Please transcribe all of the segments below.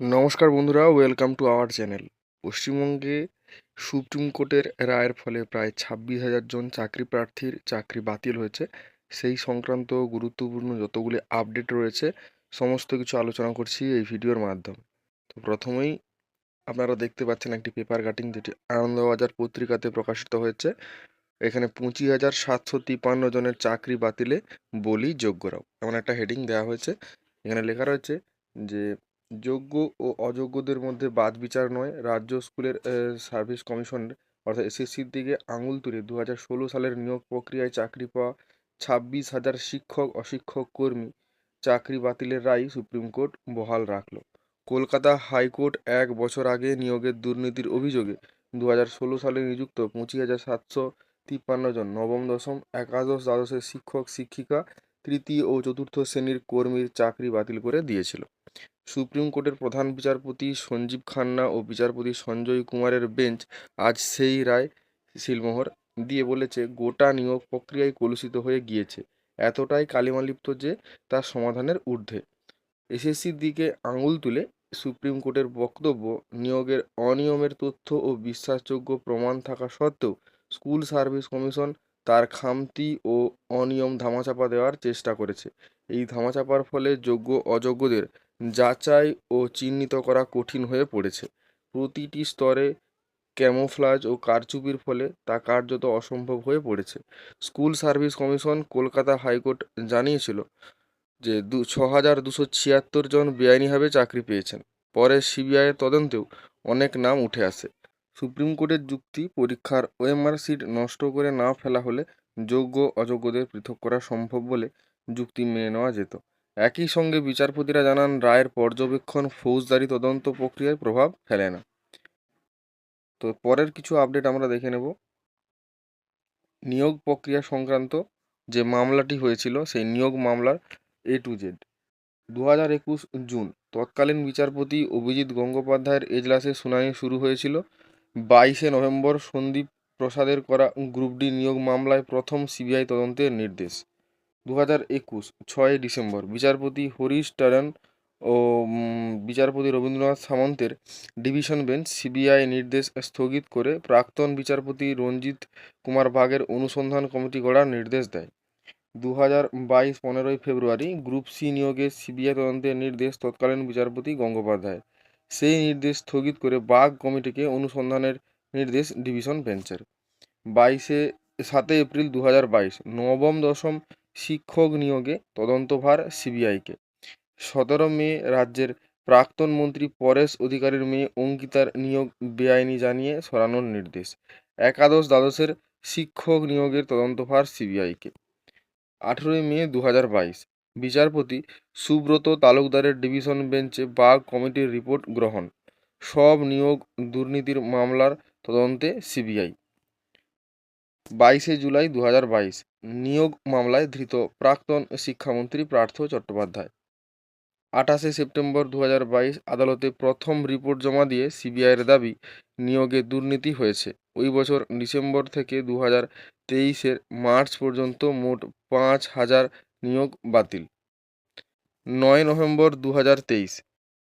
নমস্কার বন্ধুরা, welcome to our channel. পশ্চিমবঙ্গে সুপ্রিম কোর্টের রায়ের ফলে প্রায় ছাব্বিশ হাজার জন চাকরি প্রার্থীর চাকরি বাতিল হয়েছে। সেই সংক্রান্ত গুরুত্বপূর্ণ যতগুলি আপডেট রয়েছে, সমস্ত কিছু আলোচনা করছি এই ভিডিওর মাধ্যমে। তো প্রথমেই আপনারা দেখতে পাচ্ছেন একটি পেপার কাটিং, যেটি আনন্দবাজার পত্রিকাতে প্রকাশিত হয়েছে। এখানে পঁচিশ হাজার সাতশো তিপ্পান্ন জনের চাকরি বাতিলে বলি যোগ্যরাও। এমন একটা হেডিং দেওয়া হয়েছে। এখানে লেখা রয়েছে যে যোগ্য ও অযোগ্যদের মধ্যে বাদ বিচার নয়। রাজ্য স্কুলের সার্ভিস কমিশন অর্থাৎ এসএসসির দিকে আঙুল তুলে দু হাজার ষোলো সালের নিয়োগ প্রক্রিয়ায় চাকরি পাওয়া ছাব্বিশ হাজার শিক্ষক, অশিক্ষক, কর্মী। চাকরি বাতিলের রায় সুপ্রিম কোর্ট বহাল রাখল। কলকাতা হাইকোর্ট এক বছর আগে নিয়োগের দুর্নীতির অভিযোগে দু হাজার ষোলো সালে নিযুক্ত পঁচিশ হাজার সাতশো তিপ্পান্ন জন নবম, দশম, একাদশ দ্বাদশের শিক্ষক, শিক্ষিকা, তৃতীয় ও চতুর্থ শ্রেণির কর্মীর চাকরি বাতিল করে দিয়েছিল। সুপ্রিম কোর্টের প্রধান বিচারপতি সঞ্জীব খান্না ও বিচারপতি সঞ্জয় কুমারের বেঞ্চ আজ সেই রায় সিলমোহর দিয়ে বলেছে, গোটা নিয়োগ প্রক্রিয়ায় কলুষিত হয়ে গিয়েছে। এতটাই কালিমালিপ্ত যে তার সমাধানের ঊর্ধ্বে। এসএসসির দিকে আঙুল তুলে সুপ্রিম কোর্টের বক্তব্য, নিয়োগের অনিয়মের তথ্য ও বিশ্বাসযোগ্য প্রমাণ থাকা সত্ত্বেও স্কুল সার্ভিস কমিশন তার খামতি ও অনিয়ম ধামাচাপা দেওয়ার চেষ্টা করেছে। এই ধামাচাপার ফলে যোগ্য অযোগ্যদের যাচাই ও চিহ্নিত করা কঠিন হয়ে পড়েছে। প্রতিটি স্তরে ক্যামোফ্লাজ ও কারচুপির ফলে তা কার্যত অসম্ভব হয়ে পড়েছে। School service commission Kolkata high court জানিয়েছিল যে দু, ছ হাজার দুশো ছিয়াত্তর জন বেআইনিভাবে চাকরি পেয়েছেন। পরে সিবিআইয়ের তদন্তেও অনেক নাম উঠে আসে। সুপ্রিম কোর্টের যুক্তি পরীক্ষার ওএমআর সিট নষ্ট করে না ফেলা হলে যোগ্য অযোগ্যদের পৃথক করা সম্ভব বলে যুক্তি মেনে নেওয়া যেত। একই সঙ্গে বিচারপতিরা জানান, রায়ের পর্যবেক্ষণ ফৌজদারি তদন্ত প্রক্রিয়ায় প্রভাব ফেলে না। তো পরের কিছু আপডেট আমরা দেখে নেব। নিয়োগ প্রক্রিয়া সংক্রান্ত যে মামলাটি হয়েছিল, সেই নিয়োগ মামলার এ টু জেড দু হাজার একুশ জুন, তৎকালীন বিচারপতি অভিজিৎ গঙ্গোপাধ্যায়ের এজলাসে শুনানি শুরু হয়েছিল। বাইশে নভেম্বর সন্দীপ প্রসাদের করা গ্রুপ ডি নিয়োগ মামলায় প্রথম সিবিআই তদন্তের নির্দেশ। দু হাজার একুশ, ছয় ডিসেম্বর, বিচারপতি হরিশ টারন ও বিচারপতি রবীন্দ্রনাথ সামন্তের ডিভিশন বেঞ্চ সিবিআই নির্দেশ স্থগিত করে প্রাক্তন বিচারপতি রঞ্জিত কুমার বাগের অনুসন্ধান কমিটি গড়ার নির্দেশ দেয়। দু হাজার বাইশ, পনেরোই ফেব্রুয়ারি গ্রুপ সি নিয়োগে সিবিআই তদন্তের নির্দেশ তৎকালীন বিচারপতি গঙ্গোপাধ্যায় সেই নির্দেশ স্থগিত করে বাঘ কমিটিকে অনুসন্ধানের নির্দেশ ডিভিশন বেঞ্চের। বাইশে, সাতই এপ্রিল দু হাজার বাইশ, নবম দশম শিক্ষক নিয়োগে তদন্তভার সিবিআইকে। সতেরো মে রাজ্যের প্রাক্তন মন্ত্রী পরেশ অধিকারীর মেয়ে অঙ্কিতার নিয়োগ বেআইনি জানিয়ে সরানোর নির্দেশ। একাদশ দ্বাদশের শিক্ষক নিয়োগের তদন্তভার সিবিআইকে। আঠেরোই মে দু হাজার বাইশ, বিচারপতি সুব্রত তালুকদারের ডিভিশন বেঞ্চে বাঘ কমিটির রিপোর্ট গ্রহণ। সব নিয়োগ দুর্নীতির মামলার তদন্তে সিবিআই বাইশে জুলাই দু হাজার বাইশ, নিয়োগ মামলায় ধৃত প্রাক্তন শিক্ষামন্ত্রী পার্থ চট্টোপাধ্যায়। আঠাশে সেপ্টেম্বর দু হাজার বাইশ আদালতে প্রথম রিপোর্ট জমা দিয়ে সিবিআইয়ের দাবি, নিয়োগে দুর্নীতি হয়েছে। ওই বছর ডিসেম্বর থেকে দু হাজার তেইশের মার্চ পর্যন্ত মোট পাঁচ হাজার নিয়োগ বাতিল। নয় নভেম্বর দু হাজার তেইশ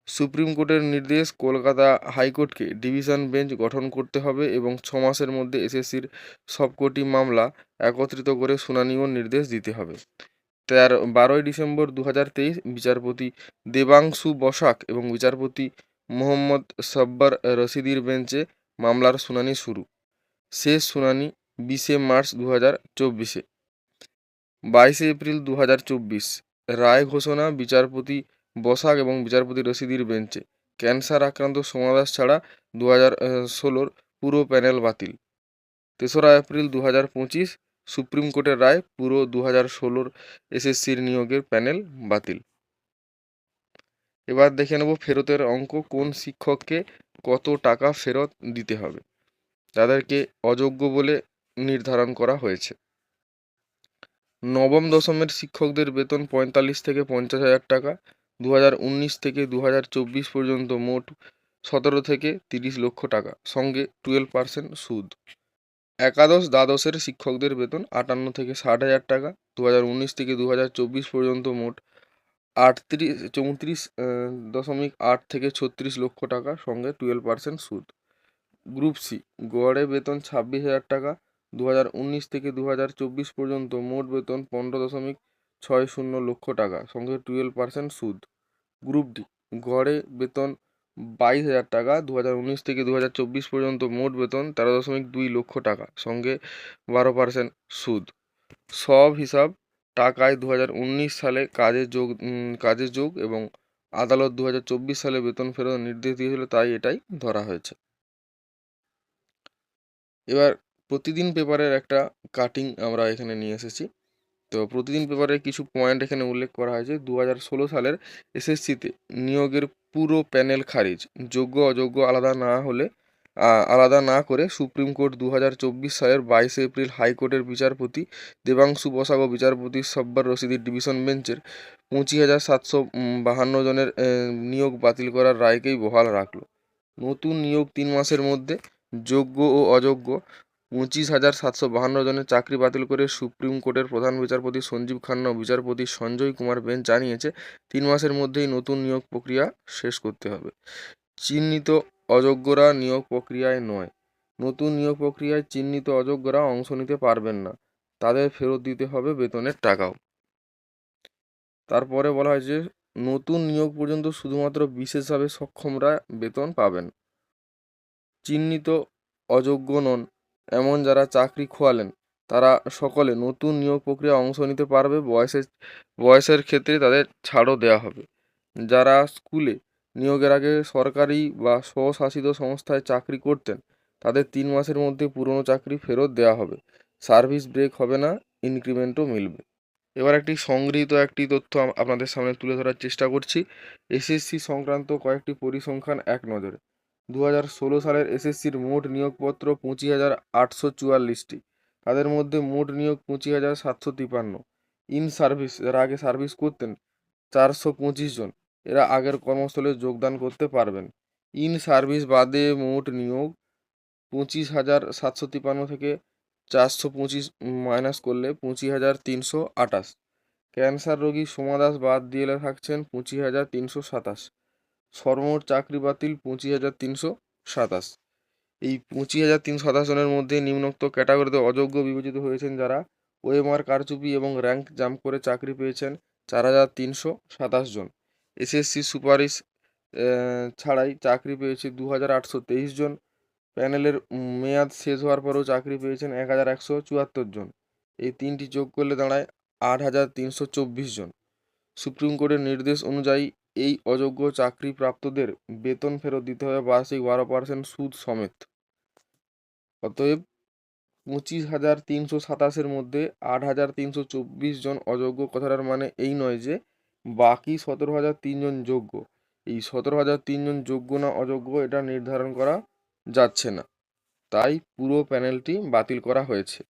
সুপ্রিম কোর্টের নির্দেশ, কলকাতা হাইকোর্টকে ডিভিশন বেঞ্চ গঠন করতে হবে এবং ছ মাসের মধ্যে এসএসসির সবকটি মামলা একত্রিত করে শুনানিও নির্দেশ দিতে হবে। তেরো বারোই ডিসেম্বর দু হাজার তেইশ বিচারপতি দেবাংশু বসাক এবং বিচারপতি মোহাম্মদ সব্বর রশিদির বেঞ্চে মামলার শুনানি শুরু। শেষ শুনানি বিশে মার্চ দু হাজার চব্বিশে। বাইশে এপ্রিল দু হাজার চব্বিশ। রায় ঘোষণা বিচারপতি বসাক এবং বিচারপতি রশিদির বেঞ্চে। ক্যান্সার আক্রান্ত সোমা দাস ছাড়া দু হাজার ষোলোর পুরো প্যানেল বাতিল। তেসরা এপ্রিল দু হাজার পঁচিশ সুপ্রিম কোর্টের রায় পুরো দু হাজার ষোলোর এসএসসির নিয়োগের প্যানেল বাতিল। এবার দেখে নেব ফেরতের অঙ্ক, কোন শিক্ষককে কত টাকা ফেরত দিতে হবে? তাদেরকে অযোগ্য বলে নির্ধারণ করা হয়েছে। নবম দশমের শিক্ষকদের বেতন পঁয়তাল্লিশ থেকে পঞ্চাশ হাজার টাকা দু হাজার উনিশ থেকে দু হাজার চব্বিশ পর্যন্ত মোট সতেরো থেকে তিরিশ লক্ষ টাকা। সঙ্গে টুয়েলভ পার্সেন্ট সুদ। একাদশ দ্বাদশের শিক্ষকদের বেতন আটান্ন থেকে ষাট হাজার টাকা। দু হাজার উনিশ থেকে দু হাজার চব্বিশ পর্যন্ত মোট আটত্রিশ, চৌত্রিশ দশমিক আট থেকে ছত্রিশ লক্ষ টাকা। সঙ্গে টুয়েলভ পার্সেন্ট সুদ। Group C. গড়ে বেতন ছাব্বিশ হাজার টাকা। দু হাজার উনিশ থেকে দু হাজার চব্বিশ পর্যন্ত মোট বেতন পনেরো দশমিক ছয় শূন্য লক্ষ টাকা, সঙ্গে টুয়েলভ পার্সেন্ট সুদ। গ্রুপ ডি গড়ে বেতন বাইশ হাজার টাকা দু হাজার উনিশ থেকে দু হাজার চব্বিশ পর্যন্ত মোট বেতন তেরো দশমিক দুই লক্ষ টাকা, সঙ্গে বারো পার্সেন্ট সুদ। সব হিসাব টাকায় দু হাজার উনিশ সালে কাজে যোগ কাজের যোগ এবং আদালত দু হাজার চব্বিশ সালে বেতন ফেরত নির্দেশ দিয়েছিল, তাই এটাই ধরা হয়েছে। এবার প্রতিদিন পেপারের একটা কাটিং আমরা এখানে নিয়ে এসেছি। তো প্রতিদিন পেপারের কিছু পয়েন্ট এখানে উল্লেখ করা হয়েছে। দু হাজার ষোলো সালের এসএসসিতে নিয়োগের পুরো প্যানেল খারিজ। যোগ্য, অযোগ্য আলাদা না হলে আলাদা না করে সুপ্রিম কোর্ট দু হাজার চব্বিশ সালের বাইশে এপ্রিল হাইকোর্টের বিচারপতি দেবাংশু বসাক ও বিচারপতি সব্বার রশিদির ডিভিশন বেঞ্চের পঁচিশ হাজার সাতশো বাহান্ন জনের নিয়োগ বাতিল করার রায়কেই বহাল রাখল। নতুন নিয়োগ তিন মাসের মধ্যে যোগ্য ও অযোগ্য পঁচিশ হাজার সাতশো বাহান্ন জনের চাকরি বাতিল করে সুপ্রিম কোর্টের প্রধান বিচারপতি সঞ্জীব খান্না ও বিচারপতি সঞ্জয় কুমার বেঞ্চ জানিয়েছে, তিন মাসের মধ্যেই নতুন নিয়োগ প্রক্রিয়া শেষ করতে হবে। চিহ্নিত অযোগ্যরা নিয়োগ প্রক্রিয়ায় নয়। নতুন নিয়োগ প্রক্রিয়ায় চিহ্নিত অযোগ্যরা অংশ নিতে পারবেন না। তাদের ফেরত দিতে হবে বেতনের টাকাও। তারপরে বলা হয় যে, নতুন নিয়োগ পর্যন্ত শুধুমাত্র বিশেষভাবে সক্ষমরা বেতন পাবেন। চিহ্নিত অযোগ্য নন। এমন যারা চাকরি খোয়ালেন, তারা সকলে নতুন নিয়োগ প্রক্রিয়া অংশ নিতে পারবে, বয়সের বয়সের ক্ষেত্রে তাদের ছাড়ও দেওয়া হবে। যারা স্কুলে নিয়োগের আগে সরকারি বা স্বশাসিত সংস্থায় চাকরি করতেন, তাদের তিন মাসের মধ্যে পুরনো চাকরি ফেরত দেওয়া হবে। সার্ভিস ব্রেক হবে না, ইনক্রিমেন্টও মিলবে। এবার একটি সংগৃহীত একটি তথ্য আপনাদের সামনে তুলে ধরার চেষ্টা করছি। এসএসসি সংক্রান্ত কয়েকটি পরিসংখ্যান এক নজরে। দু হাজার ষোলো সালের এসএসসির মোট নিয়োগপত্র পঁচিশ হাজার আটশো চুয়াল্লিশটি। তাদের মধ্যে মোট নিয়োগ পঁচিশ হাজার সাতশো তিপান্ন। ইন সার্ভিস যারা আগে সার্ভিস করতেন চারশো পঁচিশ জন। এরা আগের কর্মস্থলে যোগদান করতে পারবেন। ইন সার্ভিস বাদে মোট নিয়োগ পঁচিশ হাজার সাতশো তিপান্ন থেকে চারশো পঁচিশ মাইনাস করলে পঁচিশ হাজার তিনশো আটাশ ক্যান্সার রোগী সোমা দাস বাদ দিয়ে থাকছেন পঁচিশ হাজার তিনশো সাতাশ। সর্বমোট চাকরি বাতিল পঁচিশ হাজার তিনশো সাতাশ। এই পঁচিশ হাজার তিনশো সাতাশ জনের মধ্যে নিম্নোক্ত ক্যাটাগরিতে অযোগ্য বিবেচিত হয়েছেন যারা ওএমআর, কারচুপি এবং র্যাঙ্ক জাম্প করে চাকরি পেয়েছেন চার হাজার তিনশো সাতাশ জন। এসএসসি সুপারিশ ছাড়াই চাকরি পেয়েছে দু হাজার আটশো তেইশ জন। প্যানেলের মেয়াদ শেষ হওয়ার পরেও চাকরি পেয়েছেন এক হাজার একশো চুয়াত্তর জন। এই তিনটি যোগ করলে দাঁড়ায় আট হাজার তিনশো চব্বিশ জন। সুপ্রিম কোর্টের নির্দেশ অনুযায়ী এই অযোগ্য চাকরি প্রাপ্তদের বেতন ফেরত দিতে হবে, বার্ষিক বারো পার্সেন্ট সুদ সমেত। অতএব পঁচিশ হাজার তিনশো সাতাশের মধ্যে আট হাজার তিনশো চব্বিশ জন অযোগ্য কথাটার মানে এই নয় যে বাকি সতেরো হাজার তিনজন যোগ্য। এই সতেরো হাজার তিনজন যোগ্য না অযোগ্য এটা নির্ধারণ করা যাচ্ছে না। তাই পুরো প্যানেলটি বাতিল করা হয়েছে।